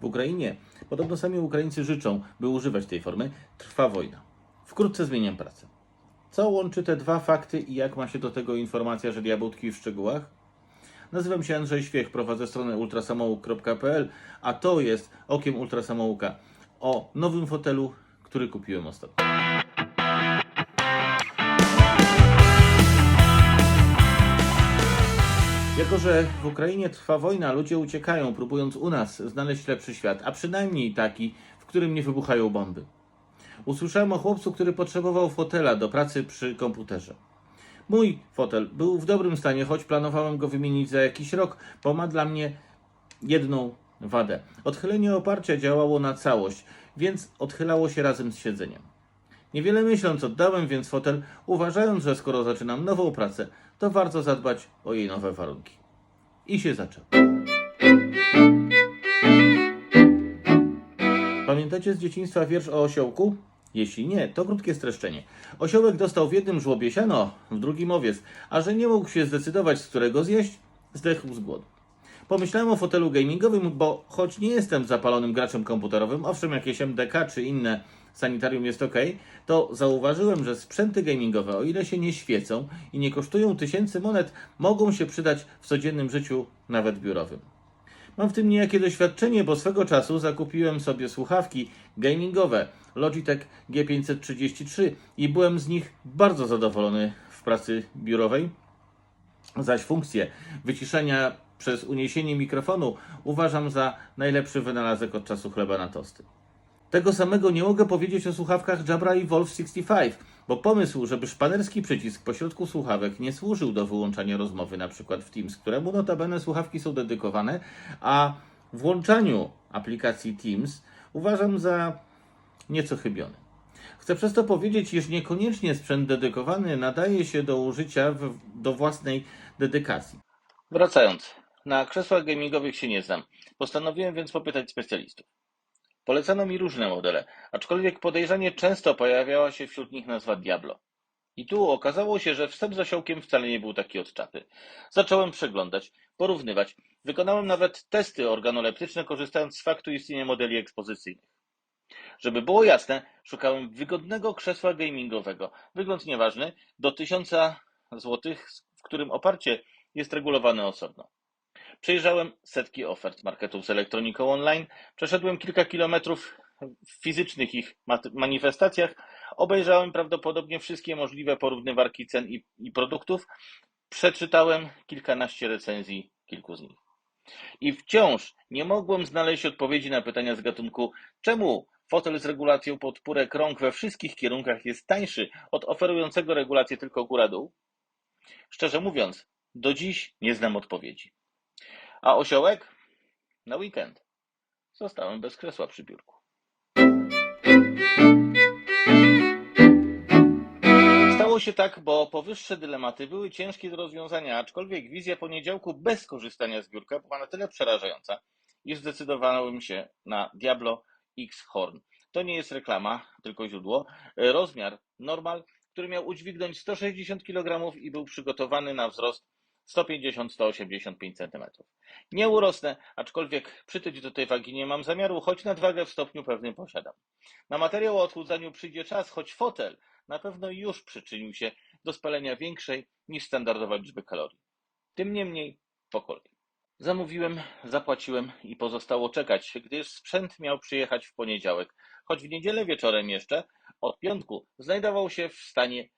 W Ukrainie, podobno sami Ukraińcy życzą, by używać tej formy, trwa wojna. Wkrótce zmieniam pracę. Co łączy te dwa fakty i jak ma się do tego informacja, że diabeł tkwi w szczegółach? Nazywam się Andrzej Świech, prowadzę stronę ultrasamouk.pl, a to jest Okiem Ultrasamouka o nowym fotelu, który kupiłem ostatnio. Jako, że w Ukrainie trwa wojna, ludzie uciekają, próbując u nas znaleźć lepszy świat, a przynajmniej taki, w którym nie wybuchają bomby. Usłyszałem o chłopcu, który potrzebował fotela do pracy przy komputerze. Mój fotel był w dobrym stanie, choć planowałem go wymienić za jakiś rok, bo ma dla mnie jedną wadę. Odchylenie oparcia działało na całość, więc odchylało się razem z siedzeniem. Niewiele myśląc oddałem więc fotel, uważając, że skoro zaczynam nową pracę, to warto zadbać o jej nowe warunki. I się zaczęło. Pamiętacie z dzieciństwa wiersz o osiołku? Jeśli nie, to krótkie streszczenie. Osiołek dostał w jednym żłobie siano, w drugim owiec, a że nie mógł się zdecydować, z którego zjeść, zdechł z głodu. Pomyślałem o fotelu gamingowym, bo choć nie jestem zapalonym graczem komputerowym, owszem jakieś MDK czy inne sanitarium jest ok, to zauważyłem, że sprzęty gamingowe, o ile się nie świecą i nie kosztują tysięcy monet, mogą się przydać w codziennym życiu, nawet biurowym. Mam w tym niejakie doświadczenie, bo swego czasu zakupiłem sobie słuchawki gamingowe Logitech G533 i byłem z nich bardzo zadowolony w pracy biurowej. Zaś funkcję wyciszenia przez uniesienie mikrofonu uważam za najlepszy wynalazek od czasu chleba na tosty. Tego samego nie mogę powiedzieć o słuchawkach Jabra i Wolf 65, bo pomysł, żeby szpanerski przycisk pośrodku słuchawek nie służył do wyłączania rozmowy, na przykład w Teams, któremu notabene słuchawki są dedykowane, a włączaniu aplikacji Teams uważam za nieco chybiony. Chcę przez to powiedzieć, iż niekoniecznie sprzęt dedykowany nadaje się do użycia w, do własnej dedykacji. Wracając, na krzesłach gamingowych się nie znam. Postanowiłem więc popytać specjalistów. Polecano mi różne modele, aczkolwiek podejrzanie często pojawiała się wśród nich nazwa Diablo. I tu okazało się, że wstęp z osiołkiem wcale nie był taki od czapy. Zacząłem przeglądać, porównywać. Wykonałem nawet testy organoleptyczne, korzystając z faktu istnienia modeli ekspozycyjnych. Żeby było jasne, szukałem wygodnego krzesła gamingowego. Wygląd nieważny, do 1000 zł, w którym oparcie jest regulowane osobno. Przejrzałem setki ofert marketów z elektroniką online, przeszedłem kilka kilometrów w fizycznych ich manifestacjach, obejrzałem prawdopodobnie wszystkie możliwe porównywarki cen i, i produktów, przeczytałem kilkanaście recenzji kilku z nich. I wciąż nie mogłem znaleźć odpowiedzi na pytania z gatunku, czemu fotel z regulacją podpórek rąk we wszystkich kierunkach jest tańszy od oferującego regulację tylko góra-dół? Szczerze mówiąc, do dziś nie znam odpowiedzi. A osiołek? Na weekend. Zostałem bez krzesła przy biurku. Stało się tak, bo powyższe dylematy były ciężkie do rozwiązania, aczkolwiek wizja poniedziałku bez korzystania z biurka była na tyle przerażająca, iż zdecydowałem się na Diablo X Horn. To nie jest reklama, tylko źródło. Rozmiar normal, który miał udźwignąć 160 kg i był przygotowany na wzrost 150-185 cm. Nie urosnę, aczkolwiek przytyć do tej wagi nie mam zamiaru, choć nadwagę w stopniu pewnym posiadam. Na materiał o odchudzaniu przyjdzie czas, choć fotel na pewno już przyczynił się do spalenia większej niż standardowa liczby kalorii. Tym niemniej po kolei. Zamówiłem, zapłaciłem i pozostało czekać, gdyż sprzęt miał przyjechać w poniedziałek, choć w niedzielę wieczorem jeszcze, od piątku, znajdował się w stanie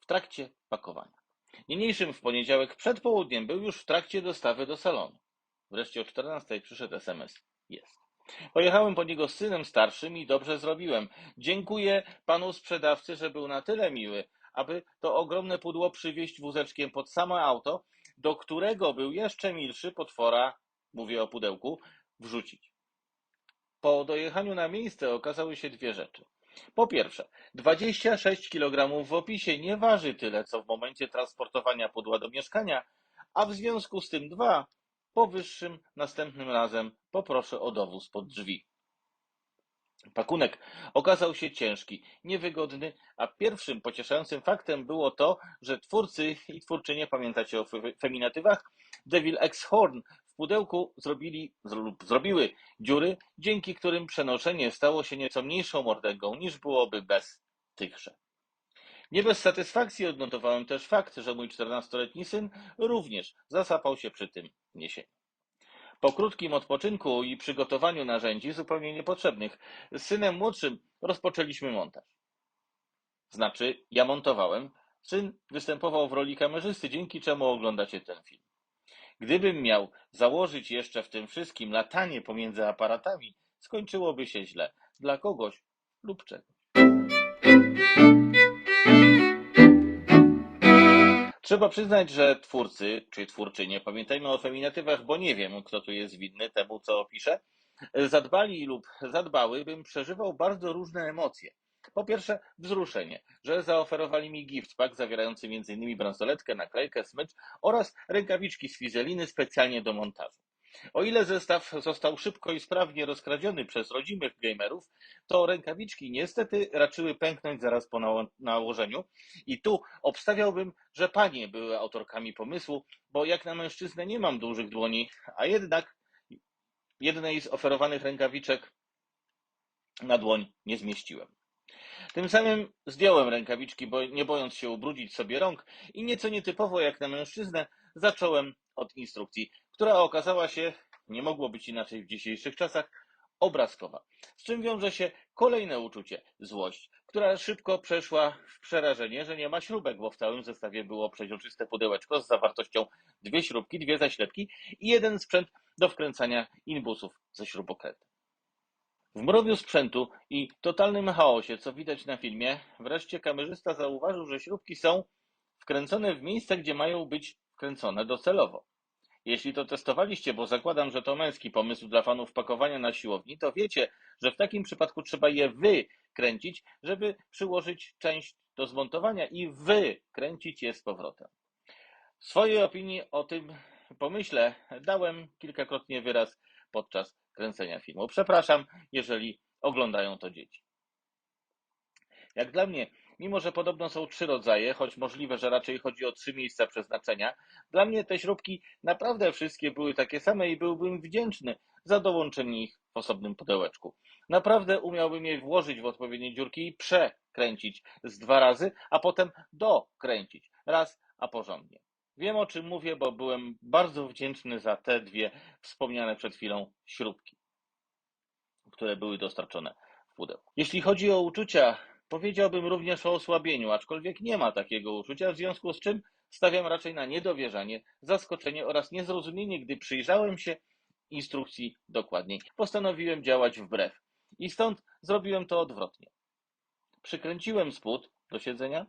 w trakcie pakowania. Niniejszym w poniedziałek przed południem był już w trakcie dostawy do salonu. Wreszcie o 14 przyszedł SMS. Jest. Pojechałem po niego z synem starszym i dobrze zrobiłem. Dziękuję panu sprzedawcy, że był na tyle miły, aby to ogromne pudło przywieźć wózeczkiem pod samo auto, do którego był jeszcze milszy potwora, mówię o pudełku, wrzucić. Po dojechaniu na miejsce okazały się dwie rzeczy. Po pierwsze, 26 kg w opisie nie waży tyle, co w momencie transportowania pudła do mieszkania, a w związku z tym dwa, powyższym następnym razem poproszę o dowóz pod drzwi. Pakunek okazał się ciężki, niewygodny, a pierwszym pocieszającym faktem było to, że twórcy i twórczynie, pamiętacie o fe- feminatywach, Devil X Horn pudełku zrobili lub zrobiły dziury, dzięki którym przenoszenie stało się nieco mniejszą mordęgą niż byłoby bez tychże. Nie bez satysfakcji odnotowałem też fakt, że mój 14-letni syn również zasapał się przy tym niesieniu. Po krótkim odpoczynku i przygotowaniu narzędzi zupełnie niepotrzebnych, z synem młodszym rozpoczęliśmy montaż. Znaczy, ja montowałem, syn występował w roli kamerzysty, dzięki czemu oglądacie ten film. Gdybym miał założyć jeszcze w tym wszystkim latanie pomiędzy aparatami, skończyłoby się źle dla kogoś lub czegoś. Trzeba przyznać, że twórcy czy twórczynie, pamiętajmy o feminatywach, bo nie wiem, kto tu jest winny temu, co opiszę, zadbali lub zadbały, bym przeżywał bardzo różne emocje. Po pierwsze, wzruszenie, że zaoferowali mi gift pack zawierający m.in. bransoletkę, naklejkę, smycz oraz rękawiczki z fizeliny specjalnie do montażu. O ile zestaw został szybko i sprawnie rozkradziony przez rodzimych gamerów, to rękawiczki niestety raczyły pęknąć zaraz po nało- nałożeniu. I tu obstawiałbym, że panie były autorkami pomysłu, bo jak na mężczyznę nie mam dużych dłoni, a jednak jednej z oferowanych rękawiczek na dłoń nie zmieściłem. Tym samym zdjąłem rękawiczki, bo nie bojąc się ubrudzić sobie rąk i nieco nietypowo jak na mężczyznę, zacząłem od instrukcji, która okazała się, nie mogło być inaczej w dzisiejszych czasach, obrazkowa. Z czym wiąże się kolejne uczucie, złość, która szybko przeszła w przerażenie, że nie ma śrubek, bo w całym zestawie było przeźroczyste pudełeczko z zawartością dwie śrubki, dwie zaślepki i jeden sprzęt do wkręcania inbusów ze śrubokrętem. W mrowiu sprzętu i totalnym chaosie, co widać na filmie, wreszcie kamerzysta zauważył, że śrubki są wkręcone w miejsca, gdzie mają być wkręcone docelowo. Jeśli to testowaliście, bo zakładam, że to męski pomysł dla fanów pakowania na siłowni, to wiecie, że w takim przypadku trzeba je wykręcić, żeby przyłożyć część do zmontowania i wykręcić je z powrotem. Swojej opinii o tym pomyśle dałem kilkakrotnie wyraz podczas kręcenia filmu. Przepraszam, jeżeli oglądają to dzieci. Jak dla mnie, mimo że podobno są trzy rodzaje, choć możliwe, że raczej chodzi o trzy miejsca przeznaczenia, dla mnie te śrubki naprawdę wszystkie były takie same i byłbym wdzięczny za dołączenie ich w osobnym pudełeczku. Naprawdę umiałbym je włożyć w odpowiednie dziurki i przekręcić z dwa razy, a potem dokręcić raz, a porządnie. Wiem o czym mówię, bo byłem bardzo wdzięczny za te dwie wspomniane przed chwilą śrubki, które były dostarczone w pudełku. Jeśli chodzi o uczucia, powiedziałbym również o osłabieniu, aczkolwiek nie ma takiego uczucia, w związku z czym stawiam raczej na niedowierzanie, zaskoczenie oraz niezrozumienie, gdy przyjrzałem się instrukcji dokładniej. Postanowiłem działać wbrew i stąd zrobiłem to odwrotnie. Przykręciłem spód do siedzenia,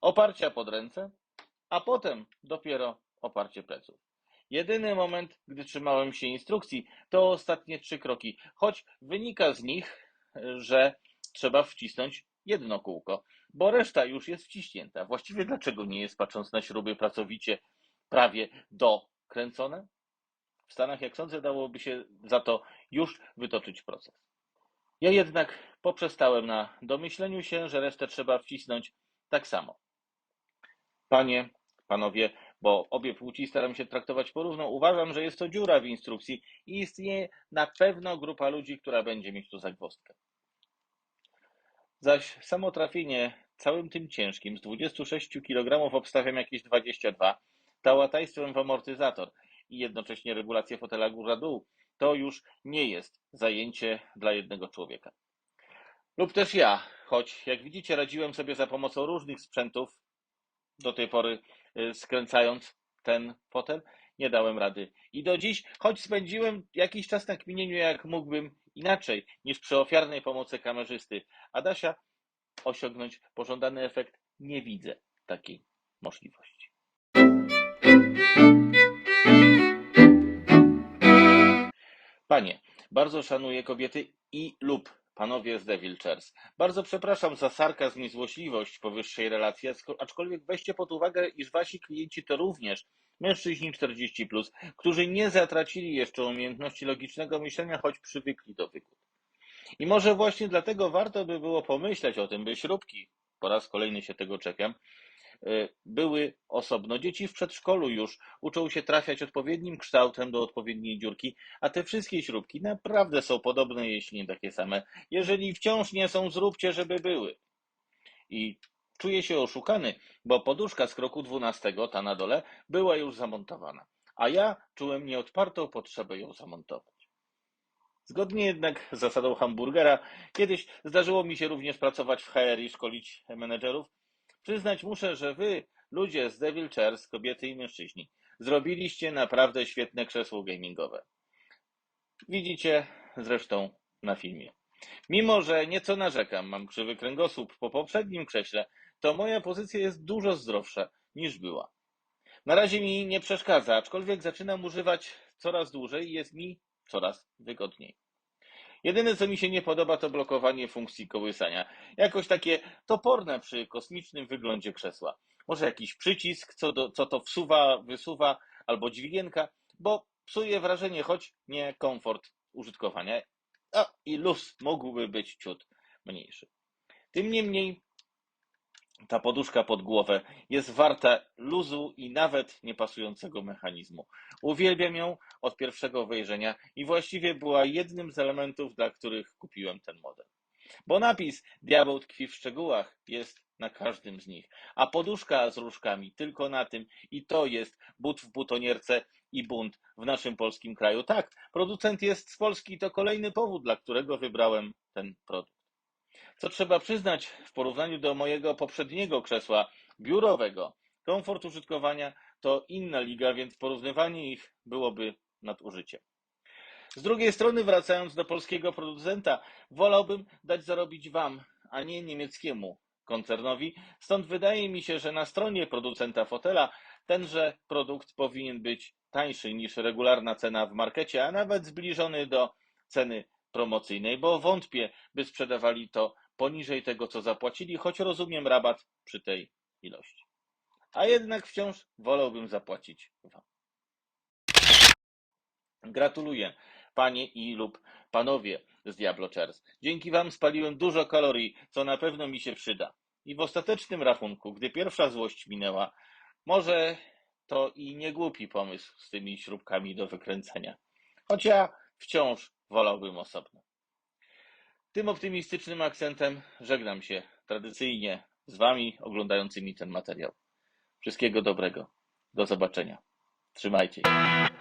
oparcia pod ręce, a potem dopiero oparcie pleców. Jedyny moment, gdy trzymałem się instrukcji, to ostatnie trzy kroki, choć wynika z nich, że trzeba wcisnąć jedno kółko, bo reszta już jest wciśnięta. Właściwie dlaczego nie jest, patrząc na śruby, pracowicie prawie dokręcone? W Stanach, jak sądzę, dałoby się za to już wytoczyć proces. Ja jednak poprzestałem na domyśleniu się, że resztę trzeba wcisnąć tak samo. Panie, panowie, bo obie płci staram się traktować porówno, uważam, że jest to dziura w instrukcji i istnieje na pewno grupa ludzi, która będzie mieć tu zagwozdkę. Zaś samo trafienie całym tym ciężkim, z 26 kg obstawiam jakieś 22, tałatajstwem w amortyzator i jednocześnie regulację fotela góra-dół, to już nie jest zajęcie dla jednego człowieka. Lub też ja, choć jak widzicie radziłem sobie za pomocą różnych sprzętów, do tej pory skręcając ten fotel, nie dałem rady. I do dziś, choć spędziłem jakiś czas na kminieniu, jak mógłbym inaczej niż przy ofiarnej pomocy kamerzysty Adasia osiągnąć pożądany efekt, nie widzę takiej możliwości. Panie, bardzo szanuję kobiety i lub panowie z Devil. Bardzo przepraszam za sarkazm i złośliwość powyższej relacji, aczkolwiek weźcie pod uwagę, iż wasi klienci to również mężczyźni 40+, plus, którzy nie zatracili jeszcze umiejętności logicznego myślenia, choć przywykli do wygód. I może właśnie dlatego warto by było pomyśleć o tym, by śrubki, po raz kolejny się tego czepiam, y, były osobno. Dzieci w przedszkolu już uczą się trafiać odpowiednim kształtem do odpowiedniej dziurki, a te wszystkie śrubki naprawdę są podobne, jeśli nie takie same. Jeżeli wciąż nie są, zróbcie, żeby były. I czuję się oszukany, bo poduszka z kroku 12, ta na dole, była już zamontowana, a ja czułem nieodpartą potrzebę ją zamontować. Zgodnie jednak z zasadą hamburgera, kiedyś zdarzyło mi się również pracować w HR i szkolić menedżerów. Przyznać muszę, że wy, ludzie z Devil Chairs, kobiety i mężczyźni, zrobiliście naprawdę świetne krzesło gamingowe. Widzicie zresztą na filmie. Mimo, że nieco narzekam, mam krzywy kręgosłup po poprzednim krześle, to moja pozycja jest dużo zdrowsza niż była. Na razie mi nie przeszkadza, aczkolwiek zaczynam używać coraz dłużej i jest mi coraz wygodniej. Jedyne, co mi się nie podoba, to blokowanie funkcji kołysania. Jakoś takie toporne przy kosmicznym wyglądzie krzesła. Może jakiś przycisk, co, do, co to wsuwa, wysuwa, albo dźwigienka, bo psuje wrażenie, choć nie komfort użytkowania. A i luz mógłby być ciut mniejszy. Tym niemniej ta poduszka pod głowę jest warta luzu i nawet niepasującego mechanizmu. Uwielbiam ją od pierwszego wejrzenia i właściwie była jednym z elementów, dla których kupiłem ten model. Bo napis Diabeł tkwi w szczegółach jest na każdym z nich, a poduszka z różkami tylko na tym i to jest but w butonierce i bunt w naszym polskim kraju. Tak, producent jest z Polski i to kolejny powód, dla którego wybrałem ten produkt. Co trzeba przyznać w porównaniu do mojego poprzedniego krzesła biurowego, komfort użytkowania to inna liga, więc porównywanie ich byłoby nadużyciem. Z drugiej strony, wracając do polskiego producenta, wolałbym dać zarobić Wam, a nie niemieckiemu koncernowi. Stąd wydaje mi się, że na stronie producenta fotela tenże produkt powinien być tańszy niż regularna cena w markecie, a nawet zbliżony do ceny promocyjnej, bo wątpię, by sprzedawali to poniżej tego, co zapłacili, choć rozumiem rabat przy tej ilości. A jednak wciąż wolałbym zapłacić Wam. Gratuluję, panie i lub panowie z Diablo Chairs. Dzięki Wam spaliłem dużo kalorii, co na pewno mi się przyda. I w ostatecznym rachunku, gdy pierwsza złość minęła, może to i nie głupi pomysł z tymi śrubkami do wykręcenia. Choć ja wciąż wolałbym osobno. Tym optymistycznym akcentem żegnam się tradycyjnie z Wami oglądającymi ten materiał. Wszystkiego dobrego. Do zobaczenia. Trzymajcie się.